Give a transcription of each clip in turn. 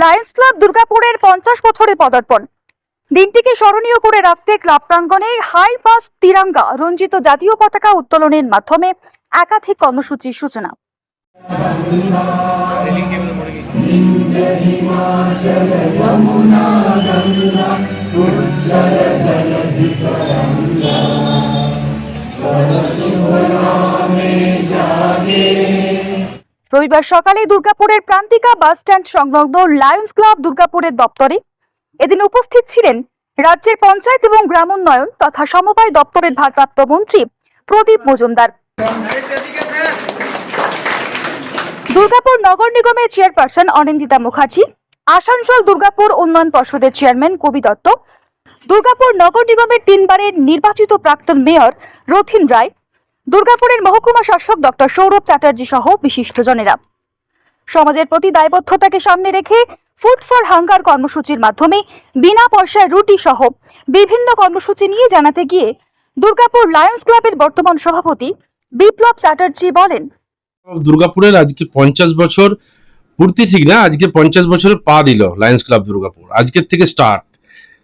Lions club দুর্গাপুরের পঞ্চাশ বছরে পদার্পণ। দিনটিকে স্মরণীয় করে রাখতে ক্লাব প্রাঙ্গণে হাই পাস তিরাঙ্গা রঞ্জিত জাতীয় পতাকা উত্তোলনের মাধ্যমে একাধিক কর্মসূচির সূচনা। রবিবার সকালে দুর্গাপুরের প্রান্তিকা বাস স্ট্যান্ড সংলগ্ন লায়ন্স ক্লাব দুর্গাপুরের দপ্তরে এদিন উপস্থিত ছিলেন রাজ্যের পঞ্চায়েত এবং গ্রামোন্নয়ন তথা সমবায় দপ্তরের ভারপ্রাপ্ত মন্ত্রী প্রদীপ মজুমদার। দুর্গাপুর নগর নিগমের চেয়ারপারসন অনিন্দিতা মুখার্জি, আসানসোল দুর্গাপুর উন্নয়ন পর্ষদের চেয়ারম্যান কবি দত্ত, দুর্গাপুর নগর নিগমের তিনবারের নির্বাচিত প্রাক্তন মেয়র রথিন রায় দুর্গাপুরের মহকুমা শাসক ডক্টর সৌরভ চ্যাটার্জি সহ বিশিষ্টজনেরা। সমাজের প্রতি দায়বদ্ধতাকে সামনে রেখে ফুড ফর হাঙ্গার কর্মসূচির মাধ্যমে বিনা পয়সায় রুটি সহ বিভিন্ন কর্মসূচি নিয়ে জানাতে গিয়ে দুর্গাপুর লায়ন্স ক্লাবের বর্তমান সভাপতি বিপ্লব চ্যাটার্জি বলেন, দুর্গাপুরের আজকে পঞ্চাশ বছর, পূর্তি ঠিক না, আজকে পঞ্চাশ বছরে পা দিল লায়ন্স ক্লাব দুর্গাপুর। আজকের থেকে স্টার্ট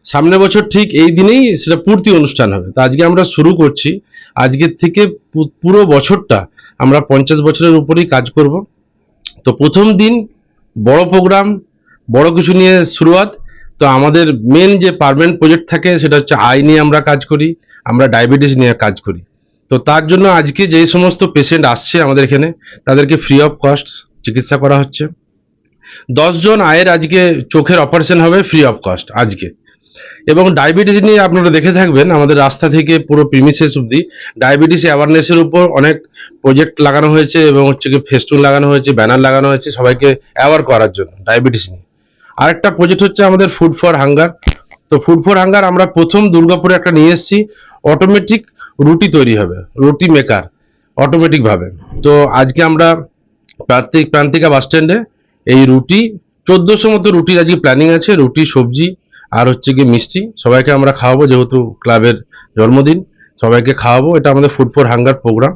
সামনের বছর ঠিক এই দিনেই সেটা পূর্তি অনুষ্ঠান হবে। তা আজকে আমরা শুরু করছি। আজকের থেকে পুরো বছরটা আমরা পঞ্চাশ বছরের উপরেই কাজ করব। তো প্রথম দিন বড় প্রোগ্রাম বড় কিছু নিয়ে শুরুয়াত। তো আমাদের মেন যে পার্মানেন্ট প্রজেক্ট থাকে সেটা হচ্ছে আই নিয়ে আমরা কাজ করি, আমরা ডায়াবেটিস নিয়ে কাজ করি। তো তার জন্য আজকে যে সমস্ত পেশেন্ট আসছে আমাদের এখানে, তাদেরকে ফ্রি অফ কস্ট চিকিৎসা করা হচ্ছে। দশজন আয়ের আজকে চোখের অপারেশন হবে ফ্রি অফ কস্ট আজকে। এবং ডায়াবেটিস নিয়ে আপনারা দেখে থাকবেন, আমাদের রাস্তা থেকে পুরো প্রিমিসেস অব্দি ডায়াবেটিস অ্যাওয়ারনেসের উপর অনেক প্রজেক্ট লাগানো হয়েছে এবং হচ্ছে কি ফেস্টুন লাগানো হয়েছে ব্যানার লাগানো হয়েছে সবাইকে অ্যাওয়ার করার জন্য ডায়াবেটিস নিয়ে। আরেকটা প্রজেক্ট হচ্ছে আমাদের ফুড ফর হাঙ্গার তো ফুড ফর হাঙ্গার আমরা প্রথম দুর্গাপুরে একটা নিয়ে এসেছি অটোমেটিক রুটি তৈরি হবে, রুটি মেকার অটোমেটিক ভাবে। তো আজকে আমরা প্রান্তিক, প্রান্তিকা বাস স্ট্যান্ডে এই রুটি, চোদ্দোশো মতো রুটির আজকে প্ল্যানিং আছে, রুটি, সবজি আর হচ্ছে কি মিষ্টি। সবাইকে আমরা খাওয়াবো, যেহেতু ক্লাবের জন্মদিন, সবাইকে খাওয়াবো। এটা আমাদের ফুড ফর হাঙ্গার প্রোগ্রাম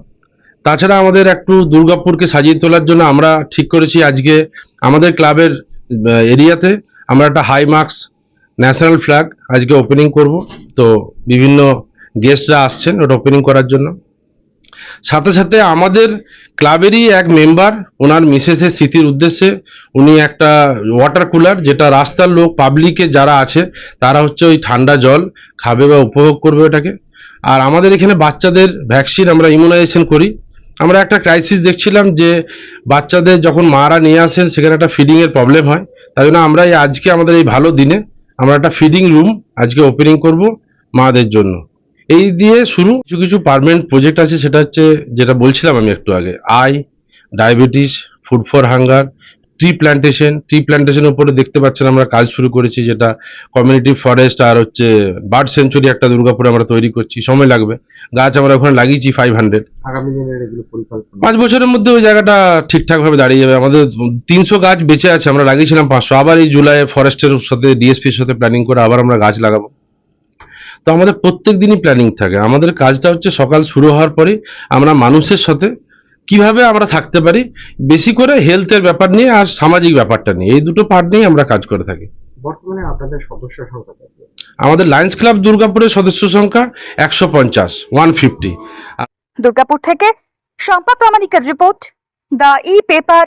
তাছাড়া আমাদের একটু দুর্গাপুরকে সাজিয়ে তোলার জন্য আমরা ঠিক করেছি আজকে আমাদের ক্লাবের এরিয়াতে আমরা একটা হাই মার্কস ন্যাশনাল ফ্ল্যাগ আজকে ওপেনিং করব। তো বিভিন্ন গেস্টরা আসছেন ওটা ওপেনিং করার জন্য। সাথে সাথে আমাদের ক্লাবেরই এক মেম্বার ওনার মিসেসের স্মৃতির উদ্দেশ্যে উনি একটা ওয়াটার কুলার যেটা রাস্তার লোক পাবলিকে যারা আছে, তারা হচ্ছে ওই ঠান্ডা জল খাবে বা উপভোগ করবে ওটাকে। আর আমাদের এখানে বাচ্চাদের ভ্যাকসিন আমরা ইমিউনাইজেশন করি। আমরা একটা ক্রাইসিস দেখছিলাম যে বাচ্চাদের যখন মারা নিয়ে আসেন, সেখানে একটা ফিডিংয়ের প্রবলেম হয়। তাই জন্য আমরা এই আজকে আমাদের এই ভালো দিনে আমরা একটা ফিডিং রুম আজকে ওপেনিং করব মাদের জন্য। এই দিয়ে শুরু কিছু কিছু পার্মানেন্ট প্রজেক্ট আছে সেটা হচ্ছে যেটা বলছিলাম আমি একটু আগে eye diabetes food for hunger tree plantation tree প্ল্যান্টেশনের উপরে দেখতে পাচ্ছেন আমরা কাজ শুরু করেছি যেটা কমিউনিটি ফরেস্ট আর হচ্ছে বার্ড সেঞ্চুরি একটা দুর্গাপুরে আমরা তৈরি করছি সময় লাগবে। গাছ আমরা ওখানে লাগিয়েছি ফাইভ হান্ড্রেড আগামী দিনের এগুলো পরিকল্পনা। পাঁচ বছরের মধ্যে ওই জায়গাটা ঠিকঠাক ভাবে দাঁড়িয়ে যাবে। আমাদের তিনশো গাছ বেঁচে আছে আমরা লাগিয়েছিলাম পাঁচশো। আবার এই জুলাই ফরেস্টের সাথে ডিএসপির সাথে প্ল্যানিং করে আবার আমরা গাছ লাগাবো। তো আমাদের প্রত্যেক দিনই প্ল্যানিং থাকে। আমাদের কাজটা হচ্ছে সকাল শুরু হওয়ার পরে আমরা মানুষের সাথে কীভাবে আমরা থাকতে পারি বেশি করে হেলথের ব্যাপার নিয়ে আর সামাজিক ব্যাপারটা নিয়ে। এই দুটো পার্ট নিয়ে আমরা কাজ করে থাকি। বর্তমানে আপনাদের সদস্য সংখ্যা কত? আমাদের লায়ন্স ক্লাব দুর্গাপুরের সদস্য সংখ্যা একশো পঞ্চাশ ওয়ান ফিফটি দুর্গাপুর থেকে Shampa প্রামাণিকের report the e paper